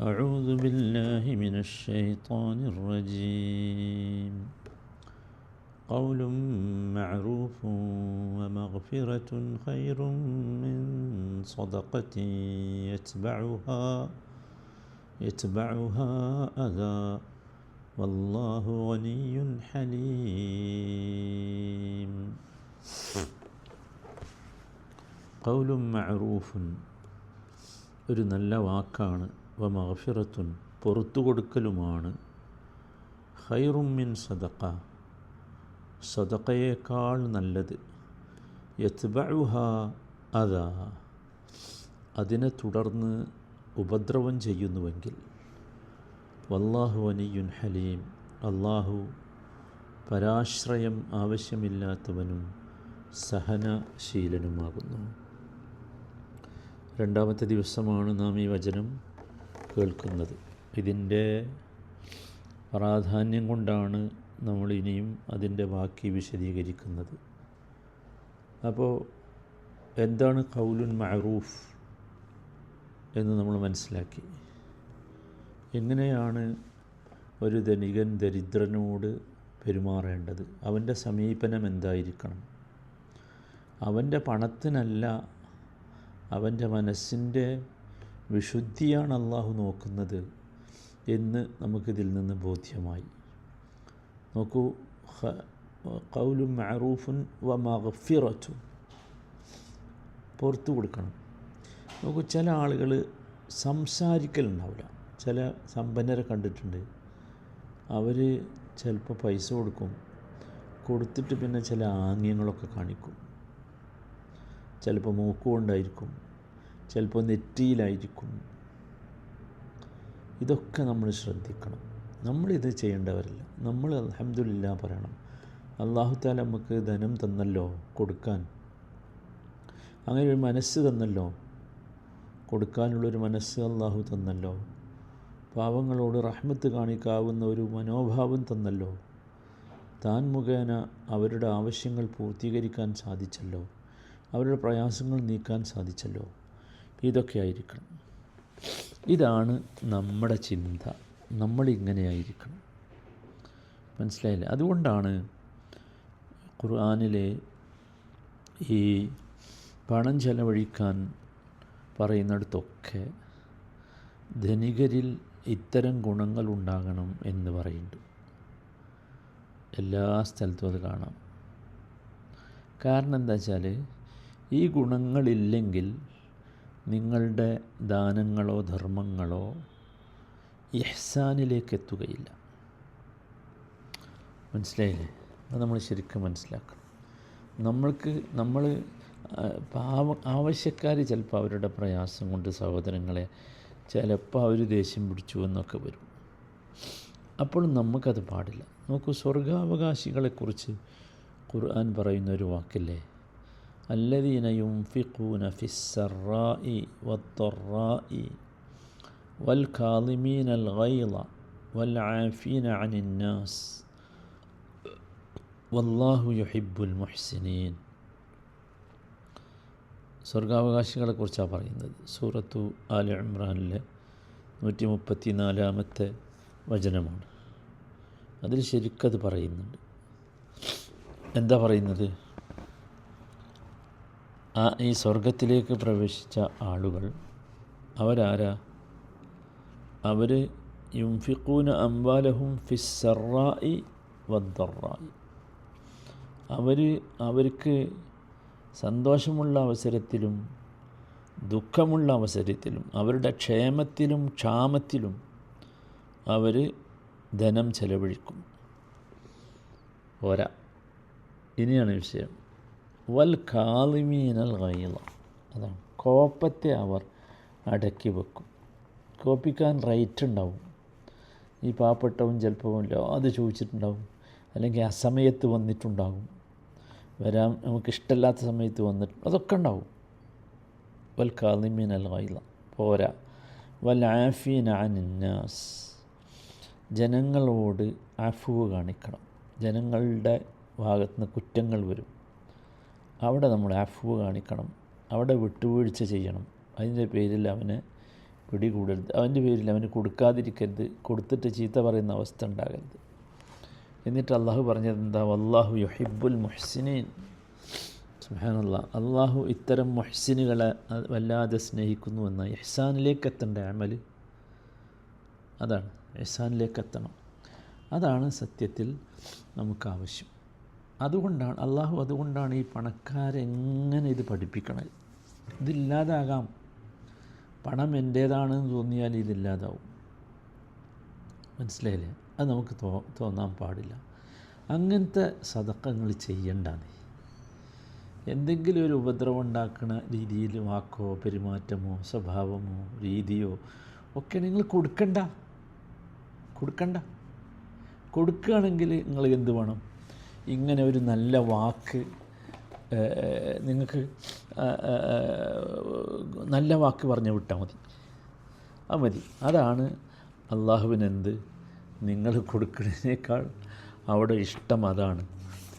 أعوذ بالله من الشيطان الرجيم قول معروف ومغفرة خير من صدقة يتبعها يتبعها أذى والله غني حليم قول معروف ഒരു നല്ല വാക്കാണ് വ മഹഫിറത്തുൻ പുറത്തു കൊടുക്കലുമാണ് ഹൈറുമിൻ സദക്ക സദക്കയേക്കാൾ നല്ലത്. യത്ബഹ അതാ അതിനെ തുടർന്ന് ഉപദ്രവം ചെയ്യുന്നുവെങ്കിൽ. വല്ലാഹു അനിയുൻ ഹലീം. അള്ളാഹു പരാശ്രയം ആവശ്യമില്ലാത്തവനും സഹനശീലനുമാകുന്നു. രണ്ടാമത്തെ ദിവസമാണ് നാം ഈ വചനം കേൾക്കുന്നത്. ഇതിന്റെ പ്രാധാന്യം കൊണ്ടാണ് നമ്മൾ ഇനിയും അതിന്റെ ബാക്കി വിശദീകരിക്കുന്നത്. അപ്പോൾ എന്താണ് കൗലുൻ മഅറൂഫ് എന്ന് നമ്മൾ മനസ്സിലാക്കി. എങ്ങനെയാണ് ഒരു ധനികൻ ദരിദ്രനോട് പെരുമാറേണ്ടത്? അവന്റെ സമീപനം എന്തായിരിക്കണം? അവന്റെ പണത്തിനല്ല അവന്റെ മനസ്സിന്റെ വിശുദ്ധിയാണ് അള്ളാഹു നോക്കുന്നത് എന്ന് നമുക്കിതിൽ നിന്ന് ബോധ്യമായി. നോക്കൂ കൗലും മഅറൂഫുൻ വ മഫിറച്ചു പുറത്തു കൊടുക്കണം. നോക്കൂ ചില ആളുകൾ സംസാരിക്കലുണ്ടാവില്ല. ചില സമ്പന്നരെ കണ്ടിട്ടുണ്ട്. അവർ ചിലപ്പോൾ പൈസ കൊടുക്കും. കൊടുത്തിട്ട് പിന്നെ ചില ആംഗ്യങ്ങളൊക്കെ കാണിക്കും. ചിലപ്പോൾ മൂക്കുകൊണ്ടായിരിക്കും. ചിലപ്പോൾ നെറ്റിയിലായിരിക്കും. ഇതൊക്കെ നമ്മൾ ശ്രദ്ധിക്കണം. നമ്മളിത് ചെയ്യേണ്ടവരല്ല. നമ്മൾ അലഹമില്ല പറയണം. അള്ളാഹു താല നമുക്ക് ധനം തന്നല്ലോ കൊടുക്കാൻ. അങ്ങനെ ഒരു മനസ്സ് തന്നല്ലോ കൊടുക്കാനുള്ളൊരു മനസ്സ് അള്ളാഹു തന്നല്ലോ. പാവങ്ങളോട് റഹ്മത്ത് കാണിക്കാവുന്ന ഒരു മനോഭാവം തന്നല്ലോ. താൻ മുഖേന അവരുടെ ആവശ്യങ്ങൾ പൂർത്തീകരിക്കാൻ സാധിച്ചല്ലോ. അവരുടെ പ്രയാസങ്ങൾ നീക്കാൻ സാധിച്ചല്ലോ. ഇതൊക്കെ ആയിരിക്കണം ഇതാണ് നമ്മുടെ ചിന്ത. നമ്മളിങ്ങനെയായിരിക്കണം. മനസ്സിലായില്ലേ? അതുകൊണ്ടാണ് ഖുർആാനിലെ ഈ പണം ചെലവഴിക്കാൻ പറയുന്നിടത്തൊക്കെ ധനികരിൽ ഇത്തരം ഗുണങ്ങൾ ഉണ്ടാകണം എന്ന് പറയുന്നുണ്ട് എല്ലാ സ്ഥലത്തും അത് കാണാം. കാരണം എന്താ വെച്ചാൽ ഈ ഗുണങ്ങളില്ലെങ്കിൽ നിങ്ങളുടെ ദാനങ്ങളോ ധർമ്മങ്ങളോ ഇഹ്സാനിലേക്ക് എത്തുകയില്ല. മനസ്സിലായില്ലേ? അത് നമ്മൾ ശരിക്കും മനസ്സിലാക്കണം. നമ്മൾക്ക് നമ്മൾ പാവ ആവശ്യക്കാർ ചിലപ്പോൾ അവരുടെ പ്രയാസം കൊണ്ട് സഹോദരങ്ങളെ ചിലപ്പോൾ അവർ ദേഷ്യം പിടിച്ചു എന്നൊക്കെ വരും. അപ്പോൾ നമുക്കത് പാടില്ല. നോക്കൂ സ്വർഗാവകാശികളെക്കുറിച്ച് ഖുർആൻ പറയുന്ന ഒരു വാക്കില്ലേ? الذين ينفقون في السراء والضراء والكاظمين الغيظ والعافين عن الناس والله يحب المحسنين സ്വർഗാവകാശികളെക്കുറിച്ചാണ് പറയുന്നത് സൂറത്തു ആല ഇമ്രാനിലെ നൂറ്റി മുപ്പത്തി നാലാമത്തെ വചനമാണ് അതിൽ ശരിക്കത് പറയുന്നുണ്ട് എന്താ പറയുന്നത് ആ ഈ സ്വർഗത്തിലേക്ക് പ്രവേശിച്ച ആളുകൾ അവരാരാ? അവർ യുംഫിഖൂന അംബാലഹും ഫിസ്സറായി വദ്ദറായി അവർ അവർക്ക് സന്തോഷമുള്ള അവസരത്തിലും ദുഃഖമുള്ള അവസരത്തിലും അവരുടെ ക്ഷേമത്തിലും ക്ഷാമത്തിലും അവർ ധനം ചെലവഴിക്കും. പോരാ. ഇനിയാണ് വിഷയം. വൽ കാലിമീനൽ ഗൈല അതാണ്. കോപ്പത്തെ അവർ അടക്കി വെക്കും. കോപ്പിക്കാൻ റൈറ്റ് ഉണ്ടാവും. ഈ പാവപ്പെട്ടവൻ ചിലപ്പോൾ അത് ചോദിച്ചിട്ടുണ്ടാവും. അല്ലെങ്കിൽ അസമയത്ത് വന്നിട്ടുണ്ടാകും വരാൻ നമുക്കിഷ്ടമില്ലാത്ത സമയത്ത് വന്നിട്ട് അതൊക്കെ ഉണ്ടാവും. വൽ കാലിമീൻ അൽ ഗൈല പോരാ. വൽ ആഫീൻ അനിന്നാസ് ജനങ്ങളോട് അഫുവ് കാണിക്കണം. ജനങ്ങളുടെ ഭാഗത്തുനിന്ന് കുറ്റങ്ങൾ വരും. അവിടെ നമ്മൾ അഫുവ് കാണിക്കണം. അവിടെ വിട്ടുവീഴ്ച ചെയ്യണം. അതിന്റെ പേരിൽ അവന് പിടികൂടരുത്. അവന്റെ പേരിൽ അവന് കൊടുക്കാതിരിക്കരുത്. കൊടുത്തിട്ട് ചീത്ത പറയുന്ന അവസ്ഥ ഉണ്ടാകരുത്. എന്നിട്ട് അള്ളാഹു പറഞ്ഞത് എന്താ? അള്ളാഹു യുഹിബുൽ മുഹ്സിനീൻ. സുഹാനുള്ള അള്ളാഹു ഇത്തരം മൊഹ്സിനുകളെ വല്ലാതെ സ്നേഹിക്കുന്നു എന്ന ഇഹ്സാനിലേക്ക് എത്തേണ്ട അമൽ അതാണ്. ഇഹ്സാനിലേക്ക് എത്തണം അതാണ് സത്യത്തിൽ നമുക്ക് ആവശ്യം. അതുകൊണ്ടാണ് അള്ളാഹു അതുകൊണ്ടാണ് ഈ പണക്കാരെങ്ങനെ ഇത് പഠിപ്പിക്കണത്? ഇതില്ലാതാകാം. പണം എന്റേതാണെന്ന് തോന്നിയാൽ ഇതില്ലാതാവും. മനസ്സിലായില്ലേ? അത് നമുക്ക് തോ തോന്നാൻ പാടില്ല. അങ്ങനത്തെ സതക്കങ്ങൾ ചെയ്യണ്ട എന്തെങ്കിലും ഒരു ഉപദ്രവം ഉണ്ടാക്കുന്ന രീതിയിൽ വാക്കോ പെരുമാറ്റമോ സ്വഭാവമോ രീതിയോ ഒക്കെ നിങ്ങൾ കൊടുക്കണ്ട. കൊടുക്കണ്ട. കൊടുക്കുകയാണെങ്കിൽ നിങ്ങൾ എന്ത് വേണം? ഇങ്ങനെ ഒരു നല്ല വാക്ക് നിങ്ങൾക്ക് നല്ല വാക്ക് പറഞ്ഞു വിട്ടാൽ മതി. അത് മതി. അതാണ് അള്ളാഹുവിനെന്ത്? നിങ്ങൾ കൊടുക്കുന്നതിനേക്കാൾ അവിടെ ഇഷ്ടം അതാണ്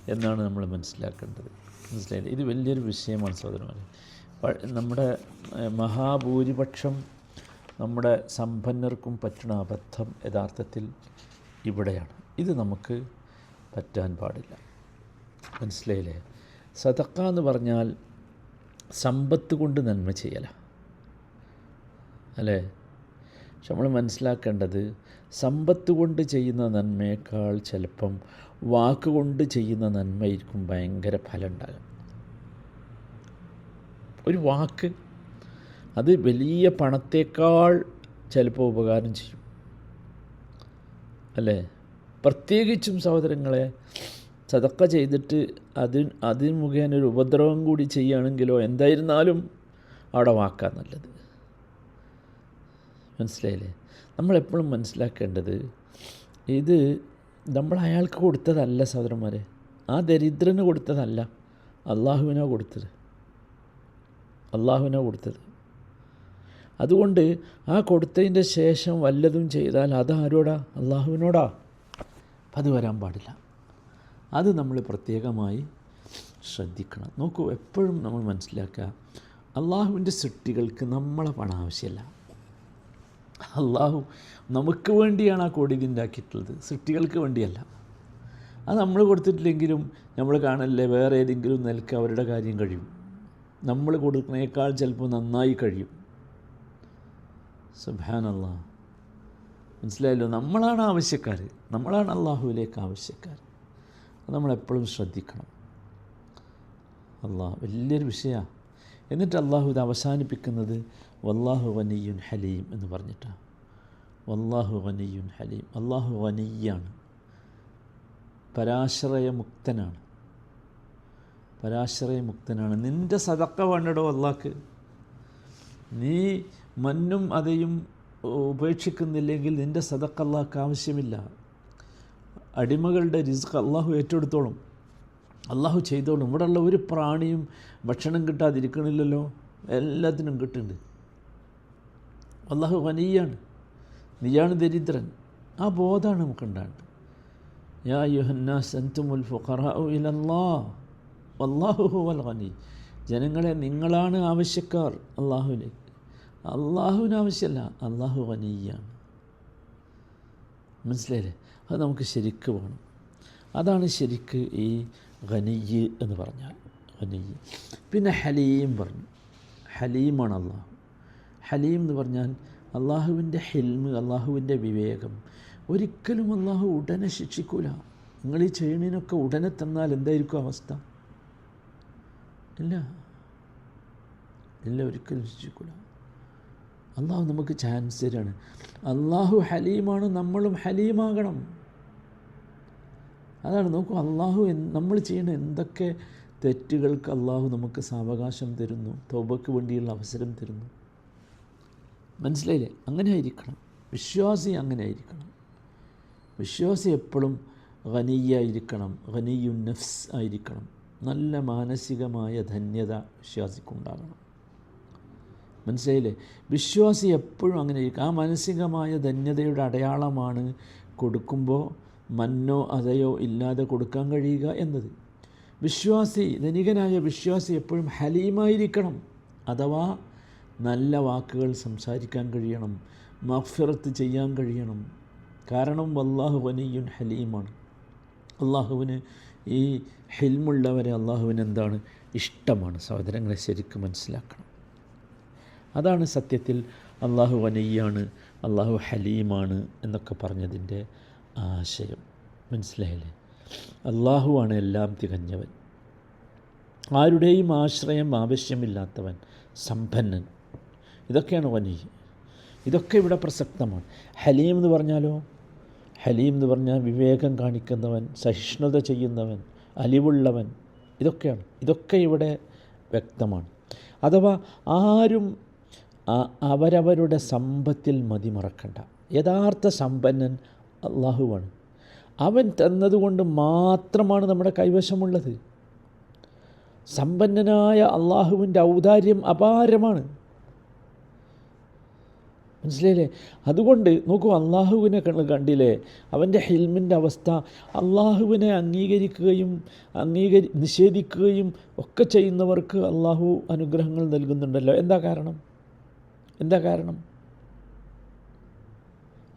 എന്നാണ് നമ്മൾ മനസ്സിലാക്കേണ്ടത്. മനസ്സിലായില്ലേ? ഇത് വലിയൊരു വിഷയമാണ് സഹോദരന്മാരെ. നമ്മുടെ മഹാഭൂരിപക്ഷം നമ്മുടെ സമ്പന്നർക്കും പറ്റുന്ന അബദ്ധം യഥാർത്ഥത്തിൽ ഇവിടെയാണ്. ഇത് നമുക്ക് പറ്റാൻ പാടില്ല. മനസ്സിലായില്ലേ? സതക്ക എന്ന് പറഞ്ഞാൽ സമ്പത്ത് കൊണ്ട് നന്മ ചെയ്യല. അല്ലേ? പക്ഷെ നമ്മൾ മനസ്സിലാക്കേണ്ടത് സമ്പത്ത് കൊണ്ട് ചെയ്യുന്ന നന്മയേക്കാൾ ചിലപ്പം വാക്കുകൊണ്ട് ചെയ്യുന്ന നന്മയായിരിക്കും ഭയങ്കര ഫലം ഉണ്ടാകും ഒരു വാക്ക് അത് വലിയ പണത്തേക്കാൾ ചിലപ്പോൾ ഉപകാരം ചെയ്യും. അല്ലേ? പ്രത്യേകിച്ചും സഹോദരങ്ങളെ ചതക്ക ചെയ്തിട്ട് അതിന് അതിന് മുഖേന ഒരു ഉപദ്രവം കൂടി ചെയ്യുകയാണെങ്കിലോ എന്തായിരുന്നാലും അവിടെ വാക്കാൻ നല്ലത്. മനസ്സിലായില്ലേ? നമ്മളെപ്പോഴും മനസ്സിലാക്കേണ്ടത് ഇത് നമ്മൾ അയാൾക്ക് കൊടുത്തതല്ല സഹോദരന്മാരെ. ആ ദരിദ്രന് കൊടുത്തതല്ല അള്ളാഹുവിനോ കൊടുത്തത്. അള്ളാഹുവിനോ കൊടുത്തത്. അതുകൊണ്ട് ആ കൊടുത്തതിന്റെ ശേഷം വല്ലതും ചെയ്താൽ അത് ആരോടാ? അള്ളാഹുവിനോടാ. അത് വരാൻ പാടില്ല. അത് നമ്മൾ പ്രത്യേകമായി ശ്രദ്ധിക്കണം. നോക്കൂ എപ്പോഴും നമ്മൾ മനസ്സിലാക്കുക അള്ളാഹുവിന്റെ സൃഷ്ടികൾക്ക് നമ്മളെ പണം ആവശ്യമില്ല. അള്ളാഹു നമുക്ക് വേണ്ടിയാണ് ആ കോടി ഉണ്ടാക്കിയിട്ടുള്ളത്. സൃഷ്ടികൾക്ക് വേണ്ടിയല്ല. അത് നമ്മൾ കൊടുത്തിട്ടില്ലെങ്കിലും നമ്മൾ കാണല്ലേ വേറെ ഏതെങ്കിലും നിലയ്ക്ക് അവരുടെ കാര്യം കഴിയും. നമ്മൾ കൊടുക്കുന്നേക്കാൾ ചിലപ്പോൾ നന്നായി കഴിയും. സുബാനല്ല മനസ്സിലായല്ലോ? നമ്മളാണ് ആവശ്യക്കാർ നമ്മളാണ് അള്ളാഹുവിലേക്ക് ആവശ്യക്കാർ. അത് നമ്മളെപ്പോഴും ശ്രദ്ധിക്കണം. അള്ളാഹ് വലിയൊരു വിഷയമാണ് എന്നിട്ട് അള്ളാഹു ഇത് അവസാനിപ്പിക്കുന്നത് വല്ലാഹു വനിയുൻ ഹലീം എന്ന് പറഞ്ഞിട്ടാണ് വല്ലാഹു വനിയുൻ ഹലീം. അള്ളാഹു വനിയാണ്. പരാശ്രയമുക്തനാണ്. പരാശ്രയമുക്തനാണ്. നിന്റെ സതക്ക വേണ്ടടോ അള്ളാഹ്ക്ക് നീ മന്നും അതയും ഉപേക്ഷിക്കുന്നില്ലെങ്കിൽ നിന്റെ സതക്ക അള്ളാഹ്ക്ക് ആവശ്യമില്ല. അടിമകളുടെ റിസ്ക് അള്ളാഹു ഏറ്റെടുത്തോളും. അള്ളാഹു ചെയ്തോളും. ഇവിടെയുള്ള ഒരു പ്രാണിയും ഭക്ഷണം കിട്ടാതിരിക്കണില്ലല്ലോ. എല്ലാത്തിനും കിട്ടുന്നുണ്ട്. അള്ളാഹു വനീയാണ്. നീയാണ് ദരിദ്രൻ. ആ ബോധമാണ് നമുക്കുണ്ടാണ്ട് യാ യുഹന്നാസ് അൻതുമുൽ ഫുഖറാഉ ജനങ്ങളെ നിങ്ങളാണ് ആവശ്യക്കാർ അള്ളാഹുവിനെ അള്ളാഹുവിന് ആവശ്യമല്ല. അള്ളാഹു വനീയാണ്. മനസ്സിലായില്ലേ? അത് നമുക്ക് ശരിക്ക് വേണം. അതാണ് ശരിക്ക് ഈ ഖനിയ് എന്ന് പറഞ്ഞാൽ. ഖനിയ്. പിന്നെ ഹലീം പറഞ്ഞു. ഹലീമാണ് അള്ളാഹു. ഹലീം എന്ന് പറഞ്ഞാൽ അള്ളാഹുവിന്റെ ഹെൽമ് അള്ളാഹുവിന്റെ വിവേകം. ഒരിക്കലും അള്ളാഹു ഉടനെ ശിക്ഷിക്കൂല. നിങ്ങൾ ഈ ചെയ്യണിനൊക്കെ ഉടനെ തന്നാൽ എന്തായിരിക്കും അവസ്ഥ? ഇല്ല. ഇല്ല ഒരിക്കലും ശിക്ഷിക്കൂല. അള്ളാഹു നമുക്ക് ചാൻസ് തരാണ്. അള്ളാഹു ഹലീമാണ് നമ്മളും ഹലീമാകണം. അതാണ് നോക്കൂ അള്ളാഹു നമ്മൾ ചെയ്യുന്ന എന്തൊക്കെ തെറ്റുകൾക്ക് അള്ളാഹു നമുക്ക് സാവകാശം തരുന്നു തോബയ്ക്ക് വേണ്ടിയുള്ള അവസരം തരുന്നു. മനസ്സിലായില്ലേ? അങ്ങനെ ആയിരിക്കണം. വിശ്വാസി അങ്ങനെ ആയിരിക്കണം. വിശ്വാസി എപ്പോഴും ഖനിയായിരിക്കണം ഖനിയു നഫ്സ് ആയിരിക്കണം. നല്ല മാനസികമായ ധന്യത വിശ്വാസിക്കുണ്ടാകണം മനസ്സിലായില്ലേ? വിശ്വാസി എപ്പോഴും അങ്ങനെ ഇരിക്കും ആ മാനസികമായ ധന്യതയുടെ അടയാളമാണ് കൊടുക്കുമ്പോൾ മന്നോ അതയോ ഇല്ലാതെ കൊടുക്കാൻ കഴിയുക എന്നത്. വിശ്വാസി ധനികനായ വിശ്വാസി എപ്പോഴും ഹലീമായിരിക്കണം. അഥവാ നല്ല വാക്കുകൾ സംസാരിക്കാൻ കഴിയണം മഫിറത്ത് ചെയ്യാൻ കഴിയണം. കാരണം അള്ളാഹു വനിയുൻ ഹലീമാണ്. അള്ളാഹുവിന് ഈ ഹിൽമുള്ളവരെ അള്ളാഹുവിന് എന്താണ് ഇഷ്ടമാണ്? സഹോദരങ്ങളെ ശരിക്കും മനസ്സിലാക്കണം. അതാണ് സത്യത്തിൽ അള്ളാഹു വനയ്യാണ് അള്ളാഹു ഹലീമാണ് എന്നൊക്കെ പറഞ്ഞതിന്റെ ആശയം. മനസ്സിലായില്ലേ? അള്ളാഹുവാണ് എല്ലാം തികഞ്ഞവൻ. ആരുടെയും ആശ്രയം ആവശ്യമില്ലാത്തവൻ സമ്പന്നൻ. ഇതൊക്കെയാണ് വനി. ഇതൊക്കെ ഇവിടെ പ്രസക്തമാണ്. ഹലീം എന്ന് പറഞ്ഞാലോ? ഹലീം എന്ന് പറഞ്ഞാൽ വിവേകം കാണിക്കുന്നവൻ സഹിഷ്ണുത ചെയ്യുന്നവൻ അലിവുള്ളവൻ. ഇതൊക്കെയാണ്. ഇതൊക്കെ ഇവിടെ വ്യക്തമാണ്. അഥവാ ആരും അവരവരുടെ സമ്പത്തിൽ മതിമറക്കണ്ട. യഥാർത്ഥ സമ്പന്നൻ അള്ളാഹുവാണ് അവൻ തന്നതുകൊണ്ട് മാത്രമാണ് നമ്മുടെ കൈവശമുള്ളത്. സമ്പന്നനായ അള്ളാഹുവിന്റെ ഔദാര്യം അപാരമാണ്. മനസ്സിലായില്ലേ? അതുകൊണ്ട് നോക്കൂ അള്ളാഹുവിനെ കണ്ടില്ലേ? അവന്റെ ഹിൽമിന്റെ അവസ്ഥ അള്ളാഹുവിനെ അംഗീകരിക്കുകയും അംഗീകരി നിഷേധിക്കുകയും ഒക്കെ ചെയ്യുന്നവർക്ക് അള്ളാഹു അനുഗ്രഹങ്ങൾ നൽകുന്നുണ്ടല്ലോ. എന്താ കാരണം? എന്താ കാരണം?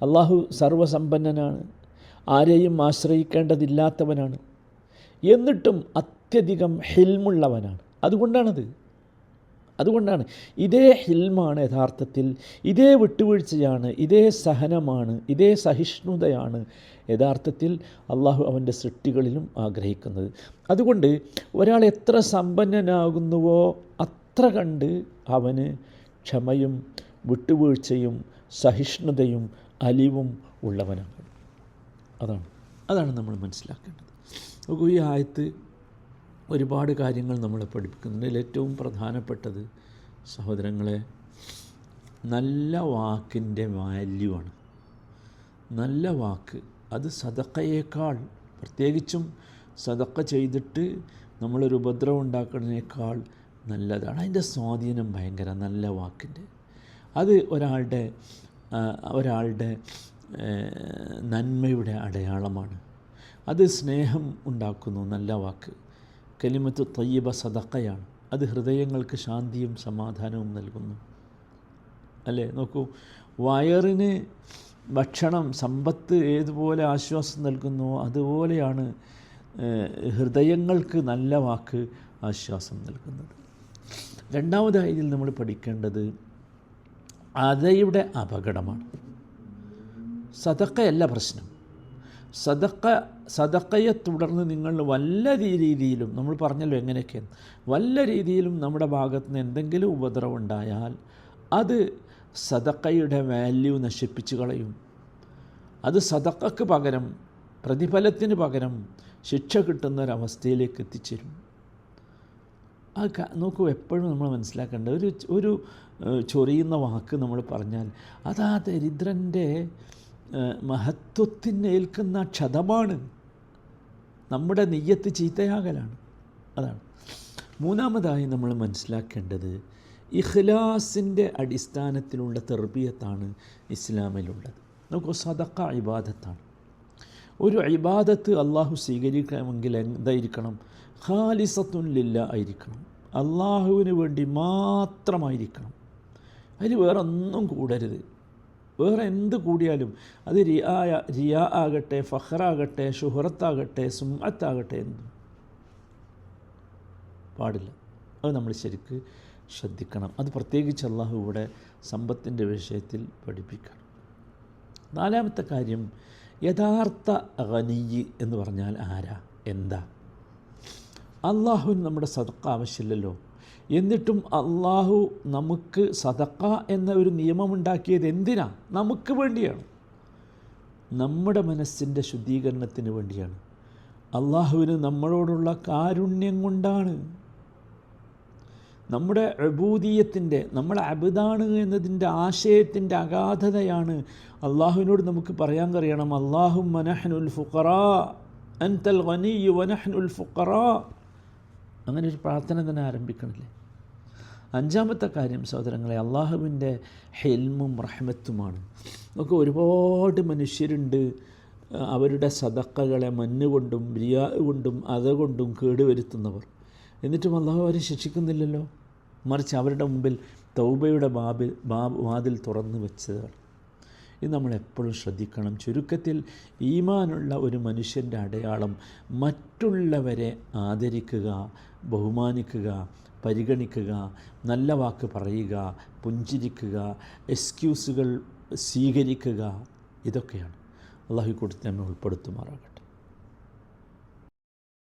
അള്ളാഹു സർവസമ്പന്നനാണ് ആരെയും ആശ്രയിക്കേണ്ടതില്ലാത്തവനാണ്. എന്നിട്ടും അത്യധികം ഹിൽമുള്ളവനാണ്. അതുകൊണ്ടാണത്. അതുകൊണ്ടാണ്. ഇതേ ഹിൽമാണ് യഥാർത്ഥത്തിൽ. ഇതേ വിട്ടുവീഴ്ചയാണ്. ഇതേ സഹനമാണ്. ഇതേ സഹിഷ്ണുതയാണ് യഥാർത്ഥത്തിൽ അള്ളാഹു അവന്റെ സൃഷ്ടികളിലും ആഗ്രഹിക്കുന്നത്. അതുകൊണ്ട് ഒരാൾ എത്ര സമ്പന്നനാകുന്നുവോ അത്ര കണ്ട് അവന് ക്ഷമയും വിട്ടുവീഴ്ചയും സഹിഷ്ണുതയും അലിവും ഉള്ളവനാണ്. അതാണ്. അതാണ് നമ്മൾ മനസ്സിലാക്കേണ്ടത്. നോക്കൂ ഈ ആയത്ത് ഒരുപാട് കാര്യങ്ങൾ നമ്മളെ പഠിപ്പിക്കുന്നുണ്ട്. ഏറ്റവും പ്രധാനപ്പെട്ടത് സഹോദരങ്ങളെ നല്ല വാക്കിന്റെ വാല്യൂ ആണ് നല്ല വാക്ക് അത് സതക്കയേക്കാൾ പ്രത്യേകിച്ചും സതക്ക ചെയ്തിട്ട് നമ്മളൊരു ഉപദ്രവം ഉണ്ടാക്കുന്നതിനേക്കാൾ നല്ലതാണ്. അതിന്റെ സ്വാധീനം ഭയങ്കര നല്ല വാക്കിന്റെ. അത് ഒരാളുടെ ഒരാളുടെ നന്മയുടെ അടയാളമാണ്. അത് സ്നേഹം ഉണ്ടാക്കുന്നു നല്ല വാക്ക്. കലിമത്ത് തയ്യബ സദക്കയാണ് അത് ഹൃദയങ്ങൾക്ക് ശാന്തിയും സമാധാനവും നൽകുന്നു. അല്ലേ? നോക്കൂ വയറിന് ഭക്ഷണം സമ്പത്ത് ഏതുപോലെ ആശ്വാസം നൽകുന്നു അതുപോലെയാണ് ഹൃദയങ്ങൾക്ക് നല്ല വാക്ക് ആശ്വാസം നൽകുന്നത്. രണ്ടാമതായി ഇതിൽ നമ്മൾ പഠിക്കേണ്ടത് അതയുടെ അപകടമാണ്. സതക്കയല്ല പ്രശ്നം. സതക്ക സതക്കയെ തുടർന്ന് നിങ്ങൾ വല്ല രീതിയിലും നമ്മൾ പറഞ്ഞല്ലോ എങ്ങനെയൊക്കെയാണ് വല്ല രീതിയിലും നമ്മുടെ ഭാഗത്ത് നിന്ന് എന്തെങ്കിലും ഉപദ്രവം ഉണ്ടായാൽ അത് സതക്കയുടെ വാല്യൂ നശിപ്പിച്ചു കളയും. അത് സതക്കക്ക് പകരം പ്രതിഫലത്തിന് പകരം ശിക്ഷ കിട്ടുന്ന ഒരവസ്ഥയിലേക്ക് എത്തിച്ചേരും ആ നോക്കൂ എപ്പോഴും നമ്മൾ മനസ്സിലാക്കേണ്ടത് ഒരു ഒരു ചൊറിയുന്ന വാക്ക് നമ്മൾ പറഞ്ഞാൽ അത് ആ ദരിദ്രന്റെ മഹത്വത്തിന് ഏൽക്കുന്ന ക്ഷതമാണ്. നമ്മുടെ നെയ്യത്ത് ചീത്തയാകലാണ്. അതാണ്. മൂന്നാമതായി നമ്മൾ മനസ്സിലാക്കേണ്ടത് ഇഖ്ലാസിന്റെ അടിസ്ഥാനത്തിലുള്ള തെർബിയത്താണ് ഇസ്ലാമിലുള്ളത്. നമുക്ക് സദക്ക ഇബാദത്താണ്. ഒരു ഇബാദത്ത് അള്ളാഹു സ്വീകരിക്കണമെങ്കിൽ എന്തായിരിക്കണം? ഖാലിസത്തുൻ ലില്ല ആയിരിക്കണം. അള്ളാഹുവിന് വേണ്ടി മാത്രമായിരിക്കണം. അതിൽ വേറെ ഒന്നും കൂടരുത്. വേറെ എന്ത് കൂടിയാലും അത് റിയായ റിയാ ആകട്ടെ ഫഹ്റാകട്ടെ ഷുഹറത്താകട്ടെ സുമത്താകട്ടെ എന്തും. പാടില്ല. അത് നമ്മൾ ശരിക്ക് ശ്രദ്ധിക്കണം. അത് പ്രത്യേകിച്ച് അള്ളാഹു ഇവിടെ സമ്പത്തിന്റെ വിഷയത്തിൽ പഠിപ്പിക്കണം. നാലാമത്തെ കാര്യം യഥാർത്ഥ അഗനിയ് എന്ന് പറഞ്ഞാൽ ആരാ? എന്താ? അള്ളാഹുവിന് നമ്മുടെ സദക്ക ആവശ്യമില്ലല്ലോ. എന്നിട്ടും അള്ളാഹു നമുക്ക് സദക്ക എന്ന ഒരു നിയമമുണ്ടാക്കിയത് എന്തിനാ? നമുക്ക് വേണ്ടിയാണ്. നമ്മുടെ മനസ്സിന്റെ ശുദ്ധീകരണത്തിന് വേണ്ടിയാണ്. അള്ളാഹുവിന് നമ്മളോടുള്ള കാരുണ്യം കൊണ്ടാണ്. നമ്മുടെ അബൂദീയത്തിന്റെ നമ്മൾ അബുദാണ് എന്നതിന്റെ ആശയത്തിന്റെ അഗാധതയാണ് അള്ളാഹുവിനോട് നമുക്ക് പറയാൻ കഴിയണം. അള്ളാഹു മനഹനുൽ ഫുഖറാ അൻതൽ ഖനിയു വനഹ്നുൽ ഫുഖറാ. അങ്ങനെ ഒരു പ്രാർത്ഥന തന്നെ ആരംഭിക്കണില്ലേ? അഞ്ചാമത്തെ കാര്യം സഹോദരങ്ങളെ അള്ളാഹുവിന്റെ ഹെൽമും റഹ്മത്തുമാണ്. നമുക്ക് ഒരുപാട് മനുഷ്യരുണ്ട് അവരുടെ സദക്കകളെ മഞ്ഞുകൊണ്ടും റിയാ കൊണ്ടും അതുകൊണ്ടും കേടുവരുത്തുന്നവർ. എന്നിട്ടും അള്ളാഹു അവരെ ശിക്ഷിക്കുന്നില്ലല്ലോ? മറിച്ച് അവരുടെ മുമ്പിൽ തൗബയുടെ ബാബിൽ വാതിൽ തുറന്നു വെച്ചതാണ്. ഇത് നമ്മൾ എപ്പോഴും ശ്രദ്ധിക്കണം. ചുരുക്കത്തിൽ ഈമാനുള്ള ഒരു മനുഷ്യന്റെ അടയാളം മറ്റുള്ളവരെ ആദരിക്കുക ബഹുമാനിക്കുക പരിഗണിക്കുക നല്ല വാക്ക് പറയുക പുഞ്ചിരിക്കുക എക്സ്ക്യൂസുകൾ സ്വീകരിക്കുക ഇതൊക്കെയാണ്. അള്ളാഹു കൊടുത്ത് നമ്മെ ഉൾപ്പെടുത്തുമാറാകട്ടെ.